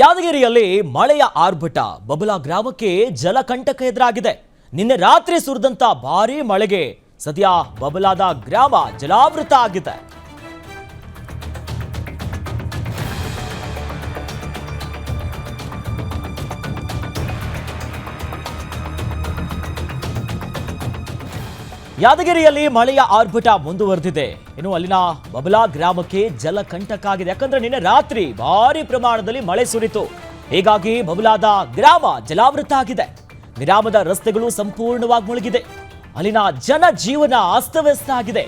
ಯಾದಗಿರಿಯಲ್ಲಿ ಮಳೆಯ ಆರ್ಭಟ. ಬಬಲಾ ಗ್ರಾಮಕ್ಕೆ ಜಲಕಂಟಕ ಎದುರಾಗಿದೆ. ನಿನ್ನೆ ರಾತ್ರಿ ಸುರಿದಂತ ಭಾರೀ ಮಳೆಗೆ ಸದ್ಯ ಬಬಲಾದ ಗ್ರಾಮ ಜಲಾವೃತ ಆಗಿದೆ. ಯಾದಗಿರಿಯಲ್ಲಿ ಮಳೆಯ ಆರ್ಭಟ ಮುಂದುವರೆದಿದೆ. ಇನ್ನು ಅಲ್ಲಿನ ಬಬಲಾ ಗ್ರಾಮಕ್ಕೆ ಜಲಕಂಟಕ ಆಗಿದೆ ಯಾಕಂದ್ರೆ ನಿನ್ನೆ ರಾತ್ರಿ ಭಾರಿ ಪ್ರಮಾಣದಲ್ಲಿ ಮಳೆ ಸುರಿತು. ಹೀಗಾಗಿ ಬಬಲಾದ ಗ್ರಾಮ ಜಲಾವೃತ ಆಗಿದೆ. ಗ್ರಾಮದ ರಸ್ತೆಗಳು ಸಂಪೂರ್ಣವಾಗಿ ಮುಳುಗಿದೆ. ಅಲ್ಲಿನ ಜನಜೀವನ ಅಸ್ತವ್ಯಸ್ತ ಆಗಿದೆ.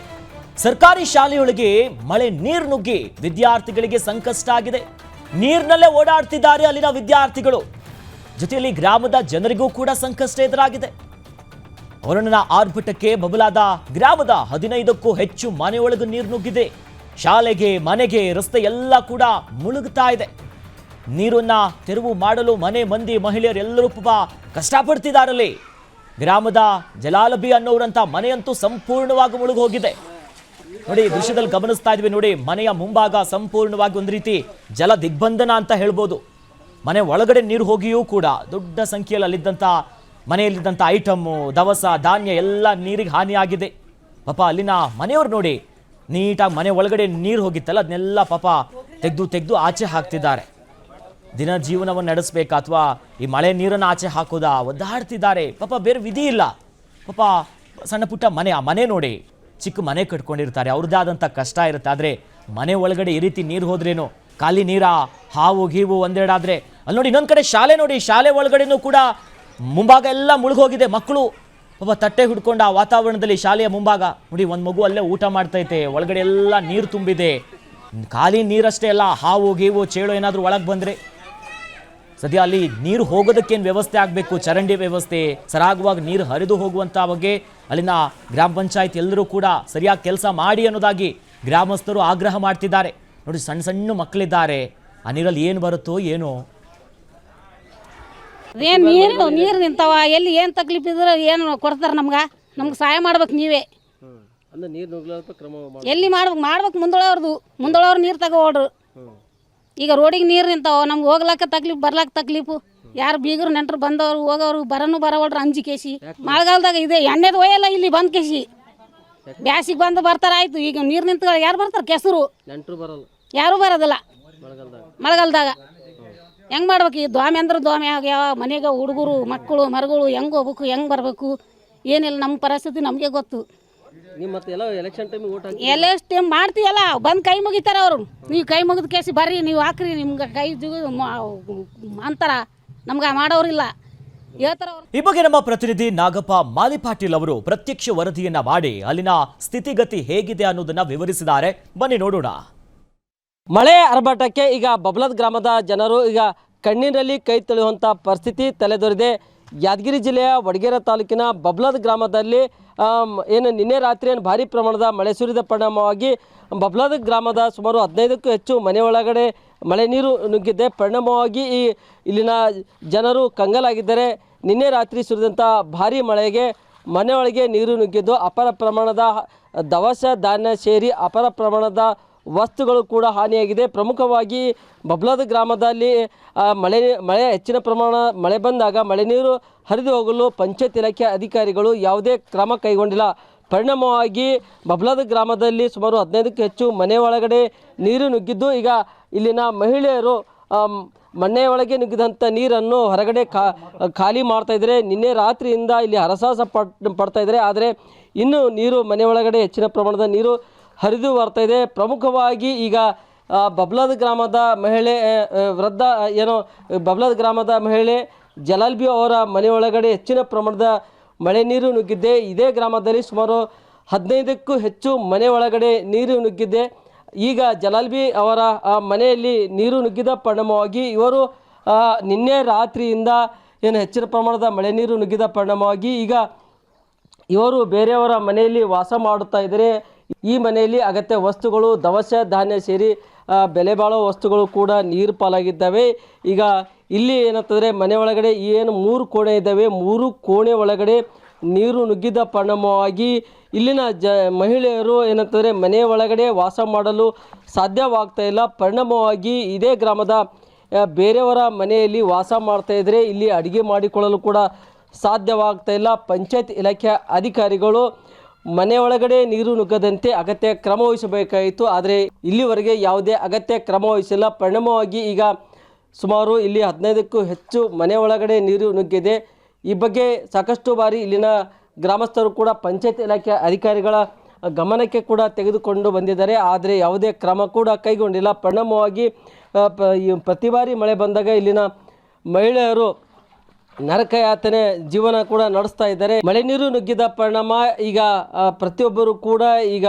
ಸರ್ಕಾರಿ ಶಾಲೆಯೊಳಗೆ ಮಳೆ ನೀರು ನುಗ್ಗಿ ವಿದ್ಯಾರ್ಥಿಗಳಿಗೆ ಸಂಕಷ್ಟ ಆಗಿದೆ. ನೀರಿನಲ್ಲೇ ಓಡಾಡ್ತಿದ್ದಾರೆ ಅಲ್ಲಿನ ವಿದ್ಯಾರ್ಥಿಗಳು. ಜೊತೆಯಲ್ಲಿ ಗ್ರಾಮದ ಜನರಿಗೂ ಕೂಡ ಸಂಕಷ್ಟ ಎದುರಾಗಿದೆ. ವರುಣನ ಆರ್ಭಟಕ್ಕೆ ಬಬಲಾದ ಗ್ರಾಮದ ಹದಿನೈದಕ್ಕೂ ಹೆಚ್ಚು ಮನೆಯೊಳಗೆ ನೀರು ನುಗ್ಗಿದೆ. ಶಾಲೆಗೆ, ಮನೆಗೆ ರಸ್ತೆ ಎಲ್ಲ ಕೂಡ ಮುಳುಗ್ತಾ ಇದೆ. ನೀರನ್ನ ತೆರವು ಮಾಡಲು ಮನೆ ಮಂದಿ ಮಹಿಳೆಯರೆಲ್ಲರೂ ಪಾಪ ಕಷ್ಟಪಡ್ತಿದ್ದಾರಲ್ಲಿ ಗ್ರಾಮದ ಜಲಾಲಬಿ ಅನ್ನೋರಂತ ಮನೆಯಂತೂ ಸಂಪೂರ್ಣವಾಗಿ ಮುಳುಗು ಹೋಗಿದೆ ನೋಡಿ ದೃಶ್ಯದಲ್ಲಿ ಗಮನಿಸ್ತಾ ಇದ್ವಿ ನೋಡಿ, ಮನೆಯ ಮುಂಭಾಗ ಸಂಪೂರ್ಣವಾಗಿ ಒಂದು ರೀತಿ ಜಲ ದಿಗ್ಬಂಧನ ಅಂತ ಹೇಳ್ಬೋದು. ಮನೆ ಒಳಗಡೆ ನೀರು ಹೋಗಿಯೂ ಕೂಡ ದೊಡ್ಡ ಸಂಖ್ಯೆಯಲ್ಲಿ ಅಲ್ಲಿದ್ದಂಥ ಮನೆಯಲ್ಲಿದ್ದಂಥ ಐಟಮ್ಮು, ದವಸ, ಧಾನ್ಯ ಎಲ್ಲ ನೀರಿಗೆ ಹಾನಿಯಾಗಿದೆ. ಪಾಪ ಅಲ್ಲಿನ ಮನೆಯವ್ರು ನೋಡಿ, ನೀಟಾಗಿ ಮನೆ ಒಳಗಡೆ ನೀರು ಹೋಗಿತ್ತಲ್ಲ, ಅದನ್ನೆಲ್ಲ ಪಾಪ ತೆಗೆದು ತೆಗೆದು ಆಚೆ ಹಾಕ್ತಿದ್ದಾರೆ. ದಿನ ಜೀವನವನ್ನು ನಡೆಸಬೇಕಾ ಅಥವಾ ಈ ಮಳೆ ನೀರನ್ನು ಆಚೆ ಹಾಕೋದಾ ಒದ್ದಾಡ್ತಿದ್ದಾರೆ. ಪಾಪ ಬೇರೆ ವಿಧಿ ಇಲ್ಲ. ಪಾಪ ಸಣ್ಣ ಪುಟ್ಟ ಮನೆ, ಆ ಮನೆ ನೋಡಿ ಚಿಕ್ಕ ಮನೆ ಕಟ್ಕೊಂಡಿರ್ತಾರೆ. ಅವ್ರದ್ದೇ ಆದಂಥ ಕಷ್ಟ ಇರುತ್ತೆ. ಆದರೆ ಮನೆ ಒಳಗಡೆ ಈ ರೀತಿ ನೀರು ಹೋದ್ರೇನು? ಖಾಲಿ ನೀರ? ಹಾವು, ಗೀವು ಒಂದೆರಡಾದರೆ? ಅಲ್ಲಿ ನೋಡಿ ಇನ್ನೊಂದು ಕಡೆ ಶಾಲೆ ನೋಡಿ, ಶಾಲೆ ಒಳಗಡೆನೂ ಕೂಡ ಮುಂಭಾಗ ಎಲ್ಲ ಮುಳುಗೋಗಿದೆ. ಮಕ್ಕಳು ಒಬ್ಬ ತಟ್ಟೆ ಹಿಡ್ಕೊಂಡು ಆ ವಾತಾವರಣದಲ್ಲಿ ಶಾಲೆಯ ಮುಂಭಾಗ. ನೋಡಿ, ಒಂದು ಮಗು ಅಲ್ಲೇ ಊಟ ಮಾಡ್ತೈತೆ ಒಳಗಡೆ ಎಲ್ಲ ನೀರು ತುಂಬಿದೆ. ಖಾಲಿ ನೀರಷ್ಟೇ ಅಲ್ಲ, ಹಾವು, ಗೀವು, ಚೇಳು ಏನಾದರೂ ಒಳಗೆ ಬಂದರೆ. ಸದ್ಯ ಅಲ್ಲಿ ನೀರು ಹೋಗೋದಕ್ಕೇನು ವ್ಯವಸ್ಥೆ ಆಗಬೇಕು? ಚರಂಡಿ ವ್ಯವಸ್ಥೆ. ಸರಾಗವಾಗಿ ನೀರು ಹರಿದು ಹೋಗುವಂಥ ಬಗ್ಗೆ ಅಲ್ಲಿನ ಗ್ರಾಮ ಪಂಚಾಯತ್ ಎಲ್ಲರೂ ಕೂಡ ಸರಿಯಾಗಿ ಕೆಲಸ ಮಾಡಿ ಅನ್ನೋದಾಗಿ ಗ್ರಾಮಸ್ಥರು ಆಗ್ರಹ ಮಾಡ್ತಿದ್ದಾರೆ. ನೋಡಿ ಸಣ್ಣ ಸಣ್ಣ ಮಕ್ಕಳಿದ್ದಾರೆ ಆ ನೀರಲ್ಲಿ ಏನು ಬರುತ್ತೋ ಏನೋ. ಏನು ನೀರು ನೀರು ನಿಂತಾವ? ಎಲ್ಲಿ ಏನು ತಕ್ಲೀಫ್ ಇದ್ರೆ ಏನು ಕೊಡ್ತಾರೆ ನಮ್ಗೆ? ನಮ್ಗೆ ಸಹಾಯ ಮಾಡ್ಬೇಕು ನೀವೇ. ಅಂದ್ರೆ ನೀರು ನುಗ್ಲಾರ್ದ ಕ್ರಮ ಮಾಡಿ ಎಲ್ಲಿ ಮಾಡ್ಬೇಕು? ಮಾಡ್ಬೇಕು ಮುಂದೊಳವ್ರದ್ದು ಮುಂದೊಳವ್ರು ನೀರು ತಗೋಡ್ರು ಈಗ ರೋಡಿಗೆ ನೀರು ನಿಂತಾವ ನಮ್ಗೆ ಹೋಗ್ಲಾಕ ತಕ್ಲೀಫ್ ಬರ್ಲಾಕ ತಕ್ಲೀಫು ಯಾರು ಬೀಗರು ನೆಂಟರು ಬಂದವರು ಹೋಗೋರು ಬರೋನು ಬರವಲ್ರು ಅಂಜಿ ಕೇಸಿ ಮಳೆಗಾಲದಾಗ ಇದೆ ಎಣ್ಣೆದು ಒಯ್ಯಲ್ಲ ಇಲ್ಲಿ ಬಂದು ಕೇಸಿ ಬ್ಯಾಸಿಗೆ ಬಂದು ಬರ್ತಾರ ಆಯ್ತು. ಈಗ ನೀರು ನಿಂತ ಯಾರು ಬರ್ತಾರೆ? ಕೆಸರು. ನೆಂಟರು ಬರಲ್ಲ. ಯಾರೂ ಬರೋದಿಲ್ಲ. ಮಳೆಗಾಲದಾಗ. ಹೆಂಗೆ ಮಾಡ್ಬೇಕು? ಈ ದ್ವಾಮೆ ಅಂದ್ರೆ ದ್ವಾಮಿ ಆಗ್ಯಾವ ಮನೆಗೆ ಹುಡುಗರು ಮಕ್ಕಳು ಮರಗಳು ಹೆಂಗೆ ಹೋಗ್ಬೇಕು ಹೆಂಗೆ ಬರಬೇಕು? ಏನಿಲ್ಲ ನಮ್ಮ ಪರಿಸ್ಥಿತಿ ನಮಗೆ ಗೊತ್ತು. ಎಲೆಕ್ಷನ್ ಟೈಮ್ ಮಾಡ್ತೀವಲ್ಲ ಬಂದು ಕೈ ಮುಗಿತಾರ ಅವರು. ನೀವು ಕೈ ಮುಗಿದ ಕೇಸಿ ಬರ್ರಿ ನೀವು ಹಾಕ್ರಿ ನಿಮ್ಗೆ ಕೈ ಜುಗು ಅಂತಾರ. ನಮ್ಗೆ ಮಾಡೋರಿಲ್ಲ ಹೇಳ್ತಾರ ಅವ್ರು. ಈ ಬಗ್ಗೆ ನಮ್ಮ ಪ್ರತಿನಿಧಿ ನಾಗಪ್ಪ ಮಾಲಿಪಾಟೀಲ್ ಅವರು ಪ್ರತ್ಯಕ್ಷ ವರದಿಯನ್ನ ಮಾಡಿ ಅಲ್ಲಿನ ಸ್ಥಿತಿಗತಿ ಹೇಗಿದೆ ಅನ್ನೋದನ್ನ ವಿವರಿಸಿದ್ದಾರೆ. ಬನ್ನಿ ನೋಡೋಣ. ಮಳೆ ಆರ್ಭಟಕ್ಕೆ ಈಗ ಬಬ್ಲದ್ ಗ್ರಾಮದ ಜನರು ಈಗ ಕಣ್ಣಿನಲ್ಲಿ ಕೈ ತೊಳೆಯುವಂಥ ಪರಿಸ್ಥಿತಿ ತಲೆದೋರಿದೆ. ಯಾದಗಿರಿ ಜಿಲ್ಲೆಯ ವಡಗೇರ ತಾಲೂಕಿನ ಬಬ್ಲದ್ ಗ್ರಾಮದಲ್ಲಿ ಏನು ನಿನ್ನೆ ರಾತ್ರಿ ಏನು ಭಾರಿ ಪ್ರಮಾಣದ ಮಳೆ ಸುರಿದ ಪರಿಣಾಮವಾಗಿ ಬಬ್ಲದ್ ಗ್ರಾಮದ ಸುಮಾರು ಹದಿನೈದಕ್ಕೂ ಹೆಚ್ಚು ಮನೆ ಒಳಗಡೆ ಮಳೆ ನೀರು ನುಗ್ಗಿದ್ದೆ ಪರಿಣಾಮವಾಗಿ ಈ ಇಲ್ಲಿನ ಜನರು ಕಂಗಲಾಗಿದ್ದಾರೆ. ನಿನ್ನೆ ರಾತ್ರಿ ಸುರಿದಂಥ ಭಾರಿ ಮಳೆಗೆ ಮನೆಯೊಳಗೆ ನೀರು ನುಗ್ಗಿದ್ದು ಅಪಾರ ಪ್ರಮಾಣದ ದವಸ ಧಾನ್ಯ ಸೇರಿ ಅಪಾರ ಪ್ರಮಾಣದ ವಸ್ತುಗಳು ಕೂಡ ಹಾನಿಯಾಗಿದೆ. ಪ್ರಮುಖವಾಗಿ ಬಬ್ಲಾದ ಗ್ರಾಮದಲ್ಲಿ ಮಳೆ ಮಳೆ ಹೆಚ್ಚಿನ ಪ್ರಮಾಣ ಮಳೆ ಬಂದಾಗ ಮಳೆ ನೀರು ಹರಿದು ಹೋಗಲು ಪಂಚಾಯತ್ ಇಲಾಖೆ ಅಧಿಕಾರಿಗಳು ಯಾವುದೇ ಕ್ರಮ ಕೈಗೊಂಡಿಲ್ಲ. ಪರಿಣಾಮವಾಗಿ ಬಬ್ಲಾದ ಗ್ರಾಮದಲ್ಲಿ ಸುಮಾರು ಹದಿನೈದಕ್ಕೂ ಹೆಚ್ಚು ಮನೆ ಒಳಗಡೆ ನೀರು ನುಗ್ಗಿದ್ದು, ಈಗ ಇಲ್ಲಿನ ಮಹಿಳೆಯರು ಮನೆಯ ಮನೆ ಒಳಗೆ ನುಗ್ಗಿದಂಥ ನೀರನ್ನು ಹೊರಗಡೆ ಖಾಲಿ ಮಾಡ್ತಾ ಇದ್ದಾರೆ. ನಿನ್ನೆ ರಾತ್ರಿಯಿಂದ ಇಲ್ಲಿ ಹರಸಾಹಸ ಪಡ್ತಾ ಇದ್ದಾರೆ. ಆದರೆ ಇನ್ನೂ ನೀರು ಮನೆ ಒಳಗಡೆ ಹೆಚ್ಚಿನ ಪ್ರಮಾಣದ ನೀರು ಹರಿದು ಬರ್ತಾ ಇದೆ. ಪ್ರಮುಖವಾಗಿ ಈಗ ಬಬ್ಲಾದ್ ಗ್ರಾಮದ ಮಹಿಳೆ ವೃದ್ಧ ಏನು, ಬಬ್ಲಾದ್ ಗ್ರಾಮದ ಮಹಿಳೆ ಜಲಾಲ್ಬಿ ಅವರ ಮನೆಯೊಳಗಡೆ ಹೆಚ್ಚಿನ ಪ್ರಮಾಣದ ಮಳೆ ನೀರು ನುಗ್ಗಿದ್ದೆ ಇದೇ ಗ್ರಾಮದಲ್ಲಿ ಸುಮಾರು ಹದಿನೈದಕ್ಕೂ ಹೆಚ್ಚು ಮನೆ ಒಳಗಡೆ ನೀರು ನುಗ್ಗಿದ್ದೆ ಈಗ ಜಲಾಲ್ಬಿ ಅವರ ಮನೆಯಲ್ಲಿ ನೀರು ನುಗ್ಗಿದ ಪರಿಣಾಮವಾಗಿ ಇವರು ನಿನ್ನೆ ರಾತ್ರಿಯಿಂದ ಏನು ಹೆಚ್ಚಿನ ಪ್ರಮಾಣದ ಮಳೆ ನೀರು ನುಗ್ಗಿದ ಪರಿಣಾಮವಾಗಿ ಈಗ ಇವರು ಬೇರೆಯವರ ಮನೆಯಲ್ಲಿ ವಾಸ ಮಾಡುತ್ತಾ ಇದ್ದಾರೆ. ಈ ಮನೆಯಲ್ಲಿ ಅಗತ್ಯ ವಸ್ತುಗಳು, ದವಸ ಧಾನ್ಯ ಸೇರಿ ಬೆಲೆ ಬಾಳೋ ವಸ್ತುಗಳು ಕೂಡ ನೀರು ಪಾಲಾಗಿದ್ದಾವೆ. ಈಗ ಇಲ್ಲಿ ಏನಂತಂದರೆ ಮನೆ ಒಳಗಡೆ ಏನು ಮೂರು ಕೋಣೆ ಇದ್ದಾವೆ. ಮೂರು ಕೋಣೆ ಒಳಗಡೆ ನೀರು ನುಗ್ಗಿದ ಪರಿಣಾಮವಾಗಿ ಇಲ್ಲಿನ ಜ, ಮಹಿಳೆಯರು ಏನಂತಂದರೆ ಮನೆ ಒಳಗಡೆ ವಾಸ ಮಾಡಲು ಸಾಧ್ಯವಾಗ್ತಾ ಇಲ್ಲ. ಪರಿಣಾಮವಾಗಿ ಇದೇ ಗ್ರಾಮದ ಬೇರೆಯವರ ಮನೆಯಲ್ಲಿ ವಾಸ ಮಾಡ್ತಾ ಇದ್ದರೆ ಇಲ್ಲಿ ಅಡುಗೆ ಮಾಡಿಕೊಳ್ಳಲು ಕೂಡ ಸಾಧ್ಯವಾಗ್ತಾ ಇಲ್ಲ. ಪಂಚಾಯತ್ ಇಲಾಖೆ ಅಧಿಕಾರಿಗಳು ಮನೆ ಒಳಗಡೆ ನೀರು ನುಗ್ಗದಂತೆ ಅಗತ್ಯ ಕ್ರಮ ವಹಿಸಬೇಕಾಯಿತು. ಆದರೆ ಇಲ್ಲಿವರೆಗೆ ಯಾವುದೇ ಅಗತ್ಯ ಕ್ರಮ ವಹಿಸಿಲ್ಲ. ಪರಿಣಾಮವಾಗಿ ಈಗ ಸುಮಾರು ಇಲ್ಲಿ ಹದಿನೈದಕ್ಕೂ ಹೆಚ್ಚು ಮನೆ ಒಳಗಡೆ ನೀರು ನುಗ್ಗಿದೆ. ಈ ಬಗ್ಗೆ ಸಾಕಷ್ಟು ಬಾರಿ ಇಲ್ಲಿನ ಗ್ರಾಮಸ್ಥರು ಕೂಡ ಪಂಚಾಯತ್ ಇಲಾಖೆ ಅಧಿಕಾರಿಗಳ ಗಮನಕ್ಕೆ ಕೂಡ ತೆಗೆದುಕೊಂಡು ಬಂದಿದ್ದಾರೆ. ಆದರೆ ಯಾವುದೇ ಕ್ರಮ ಕೂಡ ಕೈಗೊಂಡಿಲ್ಲ. ಪರಿಣಾಮವಾಗಿ ಪ್ರತಿ ಬಾರಿ ಮಳೆ ಬಂದಾಗ ಇಲ್ಲಿನ ಮಹಿಳೆಯರು ನರಕ ಯಾತನೆ ಜೀವನ ಕೂಡ ನಡೆಸ್ತಾ ಇದ್ದಾರೆ. ಮಳೆ ನೀರು ನುಗ್ಗಿದ ಪರಿಣಾಮ ಈಗ ಪ್ರತಿಯೊಬ್ಬರು ಕೂಡ ಈಗ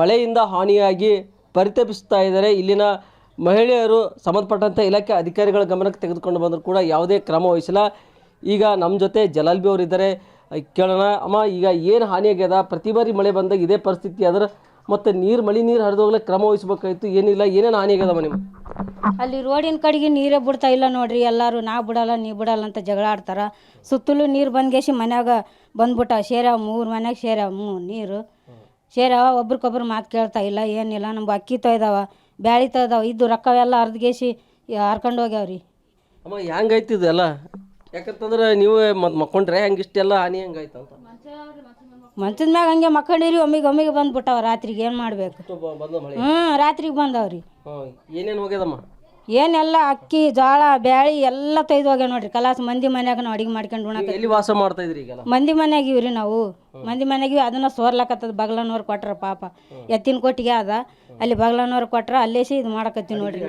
ಮಳೆಯಿಂದ ಹಾನಿಯಾಗಿ ಪರಿತಪಿಸ್ತಾ ಇದ್ದಾರೆ. ಇಲ್ಲಿನ ಮಹಿಳೆಯರು ಸಂಬಂಧಪಟ್ಟಂಥ ಇಲಾಖೆ ಅಧಿಕಾರಿಗಳ ಗಮನಕ್ಕೆ ತೆಗೆದುಕೊಂಡು ಬಂದರೂ ಕೂಡ ಯಾವುದೇ ಕ್ರಮ ವಹಿಸಿಲ್ಲ. ಈಗ ನಮ್ಮ ಜೊತೆ ಜಲಾಲ್ಬಿ ಬಿ ಇದ್ದಾರೆ ಕೇಳೋಣ, ಅಮ್ಮ, ಈಗ ಏನು ಹಾನಿಯಾಗ್ಯದ? ಪ್ರತಿ ಬಾರಿ ಮಳೆ ಬಂದಾಗ ಇದೇ ಪರಿಸ್ಥಿತಿ ಆದ್ರೆ ಮತ್ತು ನೀರು ಮಳೆ ನೀರು ಹರಿದೋಗ್ಲೇ ಕ್ರಮ ವಹಿಸ್ಬೇಕಾಯ್ತು. ಏನಿಲ್ಲ ಏನೇನು ಹಾನಿಯಾಗ್ಯದಮ್ಮ ನಿಮ್ಮ ಅಲ್ಲಿ ರೋಡಿನ ಕಡೆಗೆ ನೀರೇ ಬಿಡ್ತಾ ಇಲ್ಲ ನೋಡ್ರಿ ಎಲ್ಲರೂ ನಾ ಬಿಡಲ್ಲ ನೀ ಬಿಡಲ್ಲ ಅಂತ ಜಗಳ ಆಡ್ತಾರ. ಸುತ್ತಲೂ ನೀರು ಬಂದ್ಗೇಸಿ ಮನ್ಯಾಗ ಬಂದ್ಬಿಟ್ಟ ಸೇರ್ಯಾವ ಮೂರು ಮನ್ಯಾಗ ಸೇರ್ಯಾವ ಮೂ ನೀರು. ಸೇರ್ಯಾವ ಒಬ್ರಿಗೊಬ್ರು ಮಾತು ಕೇಳ್ತಾ ಇಲ್ಲ ಏನಿಲ್ಲ ನಮ್ಗೆ ಅಕ್ಕಿ ತೊಯ್ದಾವ ಬ್ಯಾಳಿ ತೊಯ್ದಾವ ಇದ್ದು ರೊಕ್ಕವೆಲ್ಲ ಅರ್ಧಗೇಸಿ ಹರ್ಕೊಂಡು ಹೋಗ್ಯಾವ್ರಿ. ಅಮ್ಮ ಹೆಂಗೈತಿ ಇದೆಲ್ಲ? ಯಾಕಂತಂದ್ರೆ ನೀವು ಮತ್ತೆ ಮಕ್ಕೊಂಡ್ರೆ ಹೆಂಗೆ ಇಷ್ಟೆಲ್ಲ ಹಾನಿ ಹೆಂಗಾಯ್ತು ಅಂತ ಮಂಚದ ಮ್ಯಾಗ ಹಂಗೆ ಮಕ್ಕಂಡಿರಿ ಒಮ್ಮಿಗೆ ಒಮ್ಮಿಗೆ ಬಂದ್ಬಿಟ್ಟಾವ ರಾತ್ರಿಗೆ ಏನು ಮಾಡಬೇಕು? ಹ್ಞೂ ರಾತ್ರಿಗೆ ಬಂದವ್ರಿ. ಏನೇನು ಹೋಗ್ಯದಮ್ಮ? ಏನೆಲ್ಲ ಅಕ್ಕಿ ಜೋಳ ಬ್ಯಾಳಿ ಎಲ್ಲ ತೆಗೆದು ಹೋಗ್ಯಾವ ನೋಡ್ರಿ. ಕಲಾಸ್ ಮಂದಿ ಮನ್ಯಾಗ ನಾವು ಅಡಿಗೆ ಮಾಡ್ಕೊಂಡು ಉಣಕ ಎಲ್ಲಿ ವಾಸ ಮಾಡ್ತಾ ಇದ್ರಿ ಮಂದಿ ಮನ್ಯಾಗ ಇವ್ರಿ ನಾವು. ಮಂದಿ ಮನೆಗಿವಿ ಅದನ್ನ ಸೋರ್ಲಕತ್ತದ ಬಗ್ಲನವ್ರು ಕೊಟ್ರ ಪಾಪ. ಎತ್ತಿನ ಕೊಟ್ಟಿಗೆ ಅದ. ಅಲ್ಲಿ ಬಗ್ಲನವ್ರು ಕೊಟ್ರ ಅಲ್ಲೇಸಿ ಇದು ಮಾಡಕತ್ತೀವಿ ನೋಡ್ರಿ.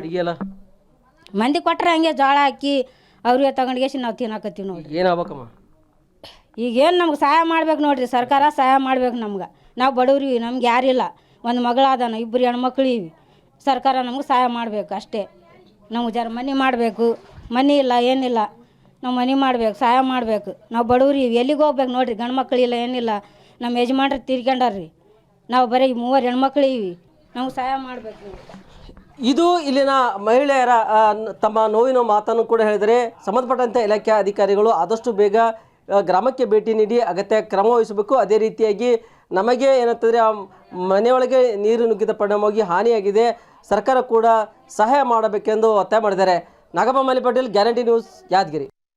ಮಂದಿ ಕೊಟ್ರ ಹಂಗೆ ಜೋಳ ಅಕ್ಕಿ ಅವ್ರಿಗೆ ತಗೊಂಡ್ಗೇಸಿ ನಾವು ತಿನ್ನಕತ್ತೀವಿ ನೋಡ್ರಿ. ಏನಾಗ್ಬೇಕಮ್ಮ ಈಗೇನು ನಮ್ಗೆ ಸಹಾಯ ಮಾಡ್ಬೇಕು ನೋಡ್ರಿ, ಸರ್ಕಾರ ಸಹಾಯ ಮಾಡ್ಬೇಕು ನಮ್ಗೆ. ನಾವು ಬಡವ್ರಿ ನಮ್ಗೆ ಯಾರಿಲ್ಲ. ಒಂದು ಮಗಳಾದಾನ ಇಬ್ಬರು ಹೆಣ್ಮಕ್ಳು ಇವಿ ಸರ್ಕಾರ ನಮ್ಗೆ ಸಹಾಯ ಮಾಡಬೇಕು ಅಷ್ಟೇ. ನಮ್ಗೆ ಜರ ಮನೆ ಮಾಡಬೇಕು. ಮನೆ ಇಲ್ಲ, ಏನಿಲ್ಲ. ನಾವು ಮನೆ ಮಾಡ್ಬೇಕು, ಸಹಾಯ ಮಾಡಬೇಕು. ನಾವು ಬಡವ್ರಿ ಇವಿ ಎಲ್ಲಿಗೆ ಹೋಗ್ಬೇಕು ನೋಡಿರಿ, ಗಂಡು ಮಕ್ಕಳಿಲ್ಲ ಏನಿಲ್ಲ. ನಮ್ಮ ಯಜಮಾನ್ರು ತೀರ್ಕೊಂಡಾರ್ರಿ ನಾವು ಬರೀ ಮೂವರು ಹೆಣ್ಮಕ್ಳು ಇವಿ ನಮ್ಗೆ ಸಹಾಯ ಮಾಡಬೇಕು ಇದು ಇಲ್ಲಿನ ಮಹಿಳೆಯರ ತಮ್ಮ ನೋವಿನ ಮಾತನ್ನು ಕೂಡ ಹೇಳಿದರೆ ಸಂಬಂಧಪಟ್ಟಂತೆ ಇಲಾಖೆ ಅಧಿಕಾರಿಗಳು ಆದಷ್ಟು ಬೇಗ ಗ್ರಾಮಕ್ಕೆ ಭೇಟಿ ನೀಡಿ ಅಗತ್ಯ ಕ್ರಮ ವಹಿಸಬೇಕು. ಅದೇ ರೀತಿಯಾಗಿ ನಮಗೆ ಏನಂತಂದರೆ, ಆ, ಮನೆಯೊಳಗೆ ನೀರು ನುಗ್ಗಿದ ಪರಿಣಾಮವಾಗಿ ಹಾನಿಯಾಗಿದೆ. ಸರ್ಕಾರ ಕೂಡ ಸಹಾಯ ಮಾಡಬೇಕೆಂದು ಒತ್ತಾಯ ಮಾಡಿದ್ದಾರೆ. ಮಲ್ಲಿ ಪಾಟೀಲ್ ಗ್ಯಾರಂಟಿ ನ್ಯೂಸ್ ಯಾದಗಿರಿ.